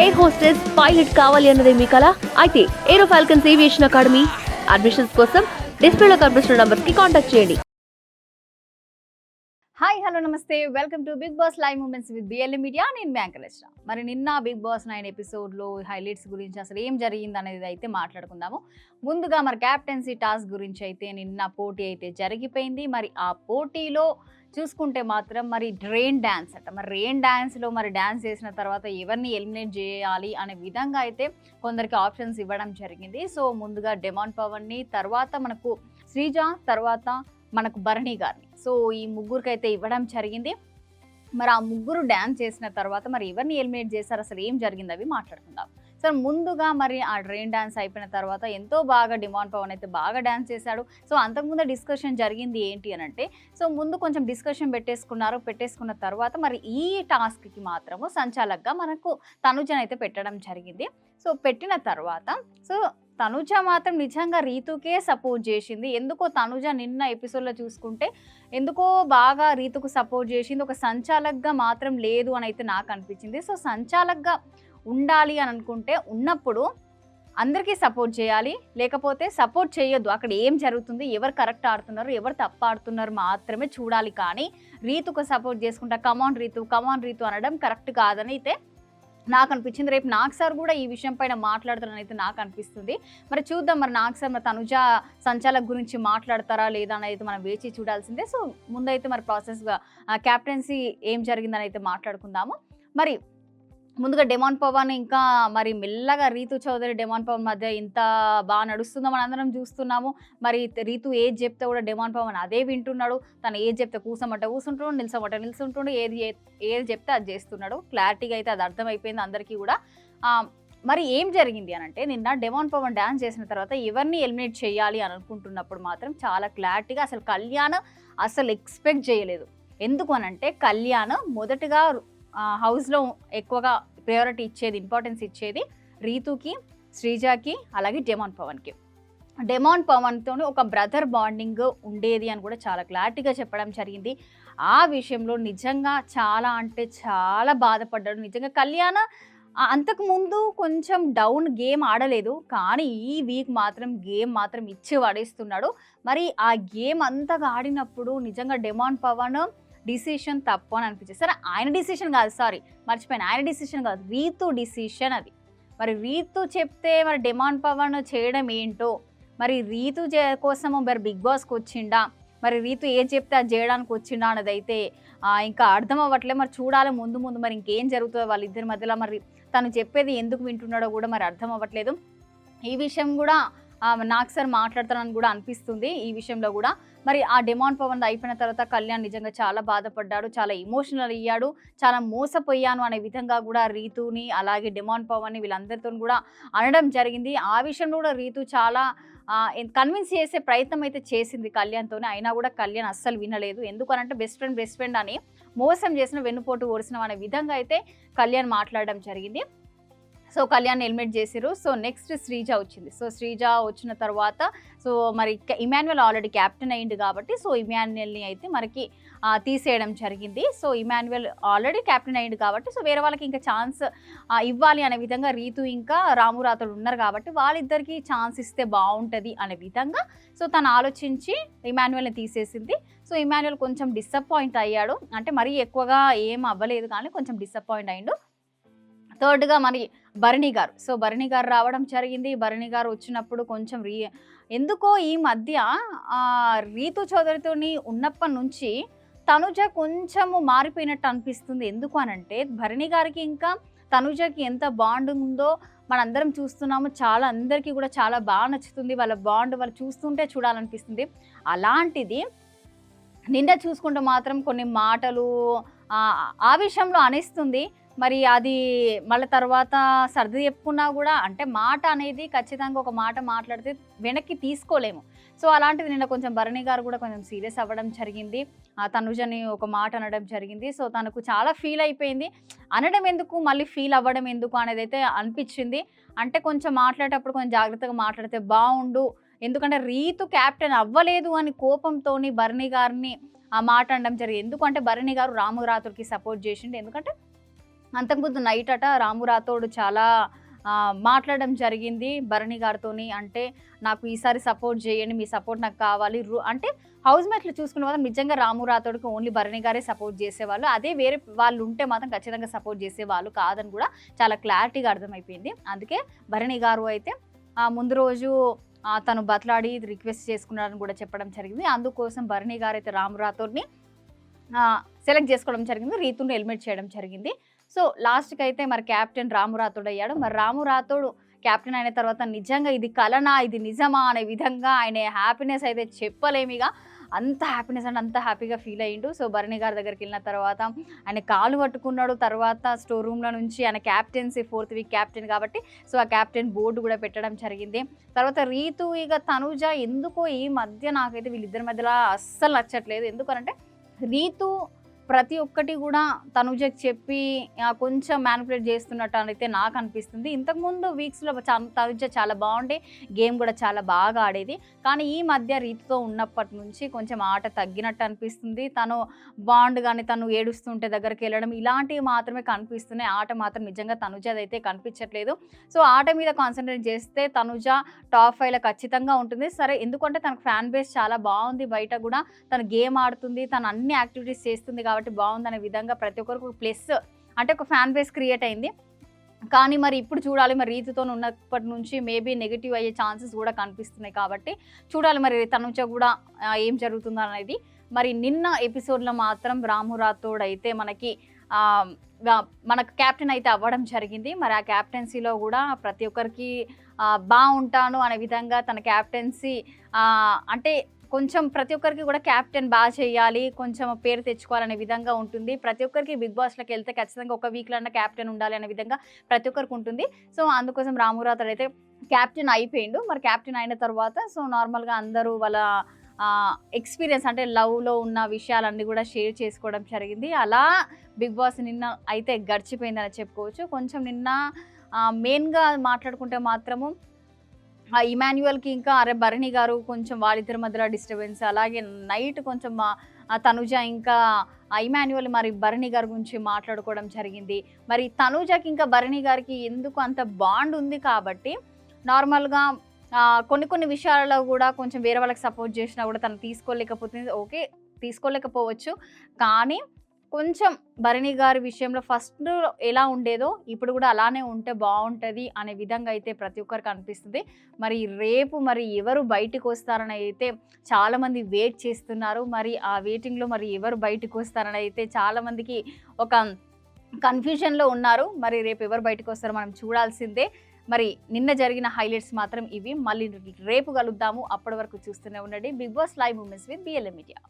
Air hostess pilot కావాలి అన్నదే మీ కల? అయితే aero falcons aviation academy admissions కోసం డిస్ప్లేలో కనిపిస్తున్న నంబర్స్కి కాంటాక్ట్ చేయండి. Hi hello namaste. Welcome to Bigg Boss live moments with BLA media నేను బ్యాంకలెస్ట్రా మరి నిన్న బిగ్ బాస్ నైన్ ఎపిసోడ్లో హైలైట్స్ గురించి అసలు ఏం జరిగింది అనేది అయితే మాట్లాడుకుందాము. ముందుగా మరి క్యాప్టెన్సీ టాస్క్ గురించి అయితే నిన్న పోటీ అయితే జరిగిపోయింది. మరి ఆ పోటీలో చూసుకుంటే మాత్రం మరి డ్రెయిన్ డ్యాన్స్ అంట. మరి రెయిన్ డ్యాన్స్లో మరి డ్యాన్స్ చేసిన తర్వాత ఎవరిని ఎలిమినేట్ చేయాలి అనే విధంగా అయితే కొందరికి ఆప్షన్స్ ఇవ్వడం జరిగింది. సో ముందుగా డెమాన్ పవన్ని తర్వాత మనకు శ్రీజ తర్వాత మనకు భరణి గారిని. సో ఈ ముగ్గురికి అయితే ఇవ్వడం జరిగింది. మరి ఆ ముగ్గురు డ్యాన్స్ చేసిన తర్వాత మరి ఎవరిని ఎలిమినేట్ చేశారు? అసలు ఏం జరిగింది? అవి మాట్లాడుకుందాం. సో ముందుగా మరి ఆ డ్రెయిన్ డ్యాన్స్ అయిపోయిన తర్వాత ఎంతో బాగా డిమాండ్ పవన్ అయితే బాగా డ్యాన్స్ చేశాడు. సో అంతకుముందు డిస్కషన్ జరిగింది ఏంటి అని అంటే సో ముందు కొంచెం డిస్కషన్ పెట్టేసుకున్నారు. పెట్టేసుకున్న తర్వాత మరి ఈ టాస్క్కి మాత్రము సంచాలక్గా మనకు తనుజన్ అయితే పెట్టడం జరిగింది. సో పెట్టిన తర్వాత సో తనుజ మాత్రం నిజంగా రీతుకే సపోర్ట్ చేసింది. ఎందుకో తనుజ నిన్న ఎపిసోడ్లో చూసుకుంటే ఎందుకో బాగా రీతుకు సపోర్ట్ చేసింది. ఒక సంచాలక్గా మాత్రం లేదు అని అయితే నాకు అనిపించింది. సో సంచాలక్గా ఉండాలి అని అనుకుంటే ఉన్నప్పుడు అందరికీ సపోర్ట్ చేయాలి. లేకపోతే సపోర్ట్ చేయొద్దు. అక్కడ ఏం జరుగుతుంది? ఎవరు కరెక్ట్ ఆడుతున్నారు? ఎవరు తప్ప ఆడుతున్నారు మాత్రమే చూడాలి. కానీ రీతుకు సపోర్ట్ చేసుకుంటా come on Ritu come on Ritu అనడం కరెక్ట్ కాదని అయితే నాకు అనిపించింది. రేపు నాగ్ సార్ కూడా ఈ విషయం పైన మాట్లాడతారని అయితే నాకు అనిపిస్తుంది. మరి చూద్దాం మరి నాగ్ సార్ మరి తనుజ సంచాలక్ గురించి మాట్లాడతారా లేదా అని అయితే మనం వేచి చూడాల్సిందే. సో ముందైతే మరి ప్రాసెస్గా క్యాప్టెన్సీ ఏం జరిగిందని అయితే మాట్లాడుకుందాము. మరి ముందుగా డెమాన్ పవన్ ఇంకా మరి మెల్లగా రీతు చౌదరి డెమాన్ పవన్ మధ్య ఇంత బాగా నడుస్తుందో మన అందరం చూస్తున్నాము. మరి రీతు ఏది చెప్తే కూడా డెమాన్ పవన్ అదే వింటున్నాడు. తను ఏది చెప్తే కూసమంట కూర్చుంటుండు నిల్చమంట నిల్చుంటుండు ఏది ఏది చెప్తే అది చేస్తున్నాడు. క్లారిటీగా అయితే అది అర్థమైపోయింది అందరికీ కూడా. మరి ఏం జరిగింది అని అంటే నిన్న డెమాన్ పవన్ డ్యాన్స్ చేసిన తర్వాత ఎవరిని ఎలిమినేట్ చేయాలి అని అనుకుంటున్నప్పుడు మాత్రం చాలా క్లారిటీగా అసలు కళ్యాణ్ అసలు ఎక్స్పెక్ట్ చేయలేదు. ఎందుకు అనంటే కళ్యాణ్ మొదటగా హౌస్లో ఎక్కువగా ప్రయారిటీ ఇచ్చేది ఇంపార్టెన్స్ ఇచ్చేది రీతుకి శ్రీజాకి అలాగే డెమాన్ పవన్కి. డెమాన్ పవన్తో ఒక బ్రదర్ బాండింగ్ ఉండేది అని కూడా చాలా క్లారిటీగా చెప్పడం జరిగింది. ఆ విషయంలో నిజంగా చాలా అంటే చాలా బాధపడ్డాడు. నిజంగా కళ్యాణ అంతకుముందు కొంచెం డౌన్ గేమ్ ఆడలేదు. కానీ ఈ వీక్ మాత్రం గేమ్ మాత్రం ఇచ్చి పడేస్తున్నాడు. మరి ఆ గేమ్ అంతగా ఆడినప్పుడు నిజంగా డెమాన్ పవన్ డిసిషన్ తప్పు అని అనిపించింది. సరే ఆయన డిసిషన్ కాదు సారీ. మర్చిపోయాను. ఆయన డిసిషన్ కాదు రీతు డిసిషన్ అది. మరి రీతు చెప్తే మరి డిమాండ్ పవర్ను చేయడం ఏంటో? మరి రీతు కోసము మరి బిగ్ బాస్కి వచ్చిండా? మరి రీతు ఏం చెప్తే అది చేయడానికి వచ్చిండా అన్నది అయితే ఇంకా అర్థం అవ్వట్లే మరి చూడాలి ముందు ముందు మరి ఇంకేం జరుగుతుందో వాళ్ళిద్దరి మధ్యలో. మరి తను చెప్పేది ఎందుకు వింటున్నాడో కూడా మరి అర్థం అవ్వట్లేదు. ఈ విషయం కూడా నాకు సార్ మాట్లాడతానని కూడా అనిపిస్తుంది ఈ విషయంలో కూడా. మరి ఆ డిమాండ్ పవన్ అయిపోయిన తర్వాత కళ్యాణ్ నిజంగా చాలా బాధపడ్డాడు చాలా ఎమోషనల్ అయ్యాడు చాలా మోసపోయాను అనే విధంగా కూడా రీతుని అలాగే డిమాండ్ పవన్ని వీళ్ళందరితో కూడా అనడం జరిగింది. ఆ విషయంలో కూడా రీతు చాలా కన్విన్స్ చేసే ప్రయత్నం అయితే చేసింది కళ్యాణ్తోనే. అయినా కూడా కళ్యాణ్ అస్సలు వినలేదు. ఎందుకనంటే బెస్ట్ ఫ్రెండ్ బెస్ట్ ఫ్రెండ్ అని మోసం చేసిన వెన్నుపోటు ఓడిసిన అనే విధంగా అయితే కళ్యాణ్ మాట్లాడడం జరిగింది. సో కళ్యాణ్ హెల్మెట్ చేసిరు సో నెక్స్ట్ శ్రీజ వచ్చింది. సో శ్రీజ వచ్చిన తర్వాత సో మరి ఇమాన్యువల్ ఆల్రెడీ క్యాప్టెన్ అయ్యింది కాబట్టి సో ఇమాన్యువల్ని అయితే మనకి తీసేయడం జరిగింది. సో ఇమాన్యువల్ ఆల్రెడీ క్యాప్టెన్ అయ్యింది కాబట్టి సో వేరే వాళ్ళకి ఇంకా ఛాన్స్ ఇవ్వాలి అనే విధంగా రీతు ఇంకా రామురాతలు ఉన్నారు కాబట్టి వాళ్ళిద్దరికీ ఛాన్స్ ఇస్తే బాగుంటుంది అనే విధంగా సో తను ఆలోచించి ఇమాన్యువల్ని తీసేసింది. సో ఇమాన్యువల్ కొంచెం డిసప్పాయింట్ అయ్యాడు. అంటే మరీ ఎక్కువగా ఏం అవ్వలేదు కానీ కొంచెం డిసప్పాయింట్ అయ్యిండు. థర్డ్గా మరి భరణి గారు. సో భరణి గారు రావడం జరిగింది. భరణి గారు వచ్చినప్పుడు కొంచెం రీ ఎందుకో ఈ మధ్య రీతు చౌదరితోని ఉన్నప్పటి నుంచి తనుజ కొంచెము మారిపోయినట్టు అనిపిస్తుంది. ఎందుకు అనంటే భరణి గారికి ఇంకా తనుజకి ఎంత బాండ్ ఉందో మనందరం చూస్తున్నాము. చాలా అందరికీ కూడా చాలా బాగా నచ్చుతుంది. వాళ్ళ బాండ్ వాళ్ళు చూస్తుంటే చూడాలనిపిస్తుంది. అలాంటిది నిన్న చూసుకుంటే మాత్రం కొన్ని మాటలు ఆ విషయంలో అనిస్తుంది. మరి అది మళ్ళీ తర్వాత సర్ది చెప్పుకున్నా కూడా అంటే మాట అనేది ఖచ్చితంగా ఒక మాట మాట్లాడితే వెనక్కి తీసుకోలేము. సో అలాంటిది నిన్న కొంచెం భరణి గారు కూడా కొంచెం సీరియస్ అవ్వడం జరిగింది. ఆ తనుజని ఒక మాట అనడం జరిగింది. సో తనకు చాలా ఫీల్ అయిపోయింది. అనడం ఎందుకు? మళ్ళీ ఫీల్ అవ్వడం ఎందుకు అనేది అయితే అనిపించింది. అంటే కొంచెం మాట్లాడేటప్పుడు కొంచెం జాగ్రత్తగా మాట్లాడితే బాగుండు ఎందుకంటే రీతు క్యాప్టెన్ అవ్వలేదు అని కోపంతోని భరణి గారిని ఆ మాట అనడం జరిగింది. ఎందుకంటే భరణి గారు రాము రాతుడికి సపోర్ట్ చేసిండు. ఎందుకంటే అంతకుముందు నైట్ అట రాము రాథోడ్ చాలా మాట్లాడడం జరిగింది భరణి గారితోని. అంటే నాకు ఈసారి సపోర్ట్ చేయండి మీ సపోర్ట్ నాకు కావాలి. రూ అంటే హౌస్ మేట్లు చూసుకున్న మాత్రం నిజంగా రాము రాథోడ్కి ఓన్లీ భరణి గారే సపోర్ట్ చేసేవాళ్ళు. అదే వేరే వాళ్ళు ఉంటే మాత్రం ఖచ్చితంగా సపోర్ట్ చేసేవాళ్ళు కాదని కూడా చాలా క్లారిటీగా అర్థమైపోయింది. అందుకే భరణి గారు అయితే ముందు రోజు తను బతలాడి రిక్వెస్ట్ చేసుకున్నారని కూడా చెప్పడం జరిగింది. అందుకోసం భరణి గారు అయితే రాము రాథోడ్ని సెలెక్ట్ చేసుకోవడం జరిగింది. రీతుని హెల్మెట్ చేయడం జరిగింది. సో లాస్ట్కి అయితే మరి కెప్టెన్ రాము రాథోడ్ అయ్యాడు. మరి రాము రాథోడ్ కెప్టెన్ అయిన తర్వాత నిజంగా ఇది కలనా? ఇది నిజమా? అనే విధంగా ఆయన హ్యాపీనెస్ అయితే చెప్పలేమిగా. అంత హ్యాపీనెస్ అండ్ అంత హ్యాపీగా ఫీల్ అయ్యిండు. సో భరణి గారి దగ్గరికి వెళ్ళిన తర్వాత ఆయన కాలు పట్టుకున్నాడు. తర్వాత స్టోర్ రూమ్లో నుంచి ఆయన క్యాప్టెన్సీ ఫోర్త్ వీక్ క్యాప్టెన్ కాబట్టి సో ఆ క్యాప్టెన్ బోర్డు కూడా పెట్టడం జరిగింది. తర్వాత రీతు ఇక తనుజ ఎందుకో ఈ మధ్య నాకైతే వీళ్ళిద్దరి మధ్యలో అస్సలు నచ్చట్లేదు. ఎందుకనంటే రీతు ప్రతి ఒక్కటి కూడా తనుజకి చెప్పి కొంచెం మ్యానిపులేట్ చేస్తున్నట్టు అయితే నాకు అనిపిస్తుంది. ఇంతకుముందు వీక్స్లో తనుజ చాలా బాగుండే గేమ్ కూడా చాలా బాగా ఆడేది. కానీ ఈ మధ్య రీతితో ఉన్నప్పటి నుంచి కొంచెం ఆట తగ్గినట్టు అనిపిస్తుంది. తను బాండ్ కానీ తను ఏడుస్తుంటే దగ్గరికి వెళ్ళడం ఇలాంటివి మాత్రమే కనిపిస్తున్నాయి. ఆట మాత్రం నిజంగా తనుజదైతే అయితే కనిపించట్లేదు. సో ఆట మీద కాన్సన్ట్రేట్ చేస్తే తనుజ టాప్ ఫైవ్లో ఖచ్చితంగా ఉంటుంది. సరే ఎందుకంటే తనకు ఫ్యాన్ బేస్ చాలా బాగుంది. బయట కూడా తను గేమ్ ఆడుతుంది. తను అన్ని యాక్టివిటీస్ చేస్తుంది కాబట్టి కాబట్టి బాగుందనే విధంగా ప్రతి ఒక్కరికి ప్లస్ అంటే ఒక ఫ్యాన్ బేస్ క్రియేట్ అయింది. కానీ మరి ఇప్పుడు చూడాలి మరి రీతితో ఉన్నప్పటి నుంచి మేబీ నెగిటివ్ అయ్యే ఛాన్సెస్ కూడా కనిపిస్తున్నాయి కాబట్టి చూడాలి మరి తనుజ కూడా ఏం జరుగుతుందో అనేది. మరి నిన్న ఎపిసోడ్లో మాత్రం రాము మనకి మనకు క్యాప్టెన్ అయితే అవ్వడం జరిగింది. మరి ఆ క్యాప్టెన్సీలో కూడా ప్రతి ఒక్కరికి బాగుంటాను అనే విధంగా తన క్యాప్టెన్సీ అంటే కొంచెం ప్రతి ఒక్కరికి కూడా క్యాప్టెన్ బాగా చేయాలి కొంచెం పేరు తెచ్చుకోవాలనే విధంగా ఉంటుంది. ప్రతి ఒక్కరికి బిగ్ బాస్లోకి వెళ్తే ఖచ్చితంగా ఒక వీక్లో అన్న క్యాప్టెన్ ఉండాలి అనే విధంగా ప్రతి ఒక్కరికి ఉంటుంది. సో అందుకోసం రామురాతడు అయితే క్యాప్టెన్ అయిపోయిండు. మరి క్యాప్టెన్ అయిన తర్వాత సో నార్మల్గా అందరూ వాళ్ళ ఎక్స్పీరియన్స్ అంటే లవ్లో ఉన్న విషయాలన్నీ కూడా షేర్ చేసుకోవడం జరిగింది. అలా బిగ్ బాస్ నిన్న అయితే గడిచిపోయిందని చెప్పుకోవచ్చు. కొంచెం నిన్న మెయిన్గా మాట్లాడుకుంటే మాత్రము ఇమాన్యువల్కి ఇంకా అరే భరణి గారు కొంచెం వాళ్ళిద్దరి మధ్యలో డిస్టర్బెన్స్ అలాగే నైట్ కొంచెం మా- ఆ తనుజ ఇంకా ఇమాన్యువల్ మరి భరణి గారి గురించి మాట్లాడుకోవడం జరిగింది. మరి తనుజకి ఇంకా భరణి గారికి ఎందుకు అంత బాండ్ ఉంది కాబట్టి నార్మల్గా కొన్ని కొన్ని విషయాలలో కూడా కొంచెం వేరే వాళ్ళకి సపోర్ట్ చేసినా కూడా తను తీసుకోలేకపోతుంది ఓకే తీసుకోలేకపోవచ్చు. కానీ కొంచెం భరణి గారి విషయంలో ఫస్ట్ ఎలా ఉండేదో ఇప్పుడు కూడా అలానే ఉంటే బాగుంటుంది అనే విధంగా అయితే ప్రతి ఒక్కరికి అనిపిస్తుంది. మరి రేపు మరి ఎవరు బయటికి వస్తారని అయితే చాలామంది వెయిట్ చేస్తున్నారు. మరి ఆ వెయిటింగ్లో మరి ఎవరు బయటికి వస్తారని అయితే చాలామందికి ఒక కన్ఫ్యూజన్లో ఉన్నారు. మరి రేపు ఎవరు బయటకు వస్తారో మనం చూడాల్సిందే. మరి నిన్న జరిగిన హైలైట్స్ మాత్రం ఇవి. మళ్ళీ రేపు కలుద్దాము. అప్పటి వరకు చూస్తూనే ఉండండి. Bigg Boss live moments with BLM media.